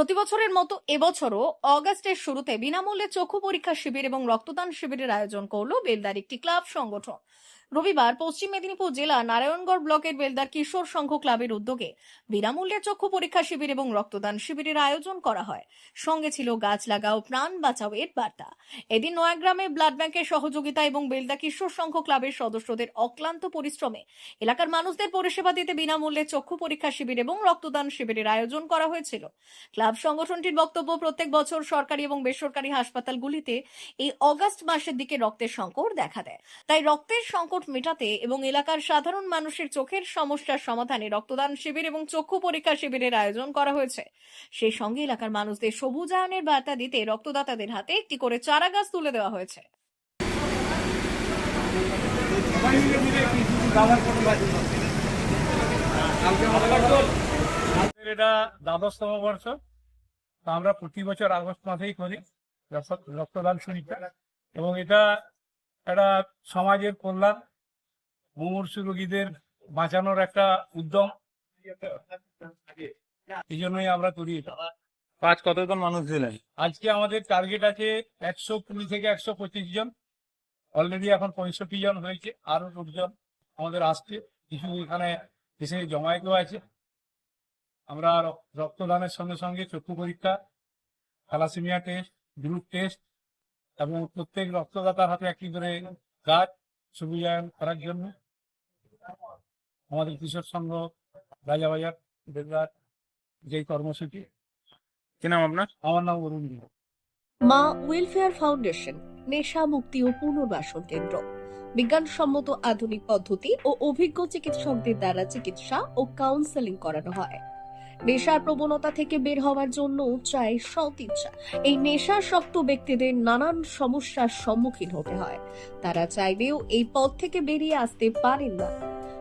প্রতি বছরের মতো এবছরও অগাস্টের শুরুতে বিনামূল্যে চক্ষু পরীক্ষা শিবির এবং রক্তদান শিবিরের আয়োজন করল বেলদার একটি ক্লাব সংগঠন। রবিবার পশ্চিম মেদিনীপুর জেলা নারায়ণগড় ব্লকের বেলদার কিশোর সংঘ ক্লাবের উদ্যোগে বিনামূল্যে চক্ষু পরীক্ষা শিবির এবং রক্তদান শিবিরের আয়োজন করা হয়। সঙ্গে ছিল গাছ লাগাও, প্রাণ বাঁচাও এর বার্তা। এদিন নয়াগ্রামে ব্লাড ব্যাংকের সহযোগিতা এবং বেলদা কিশোর সংঘ ক্লাবের সদস্যদের অক্লান্ত পরিশ্রমে এলাকার মানুষদের পরিষেবা দিতে বিনামূল্যে চক্ষু পরীক্ষা শিবির এবং রক্তদান শিবিরের আয়োজন করা হয়েছিল। ক্লাব সংগঠনটির বক্তব্য, প্রত্যেক বছর সরকারি এবং বেসরকারি হাসপাতালগুলিতে এই অগাস্ট মাসের দিকে রক্তের সংকট দেখা দেয়। তাই রক্তের সংকট মেটাতে এবং এলাকার সাধারণ মানুষের চোখের সমস্যার সমাধানে রক্তদান শিবির এবং চক্ষু পরীক্ষা শিবিরের আয়োজন করা হয়েছে। সেই সঙ্গে এলাকার মানুষদের সবুজায়নের বার্তা দিতে রক্তদাতাদের হাতে একটি করে চারা গাছ তুলে দেওয়া হয়েছে। এটা দ্বাদশতম আমরা প্রতি বছর আগস্ট মাসেই করি রক্ত- রক্তদান শিবিরটা। এবং এটা একটা সমাজের কল্যাণ মুমূর্ষু রোগীদের বাঁচানোর একটা উদ্যম। এই জন্যই আমরা করি এটা। আজ কতজন মানুষ দিলেন আজকে আমাদের টার্গেট আছে একশো কুড়ি থেকে একশো পঁচিশ জন। অলরেডি এখন পঁয়ষট্টি জন হয়েছে আরও লোকজন আমাদের আসছে। কিছু এখানে এসে জমায়েতও আছে। আমরা রক- রক্তদানের সঙ্গে সঙ্গে চক্ষু পরীক্ষা থ্যালাসেমিয়া টেস্ট গ্রুপ টেস্ট এবং প্রত্যেক রক্তদাতার হাতে একটি করে গাছ সুবিধায়ন করার জন্য। আমাদের কৃষক সংঘ রাজাবাজার বেলদার যেই কর্মসূচি। কি নাম আপনার? আমার নাম অরুণ মা ওয়েলফেয়ার ফাউন্ডেশন নেশা মুক্তি ও পুনর্বাসন কেন্দ্র। বিজ্ঞানসম্মত আধুনিক পদ্ধতি ও অভিজ্ঞ চিকিৎসকদের দ্বারা চিকিৎসা ও কাউন্সেলিং করানো হয়। নেশার প্রবণতা থেকে বের হওয়ার জন্য চাই সৎ ইচ্ছা এই নেশাসক্ত ব্যক্তিদের নানান সমস্যার সম্মুখীন হতে হয়। তারা চাইলেও এই পথ থেকে বেরিয়ে আসতে পারেন না।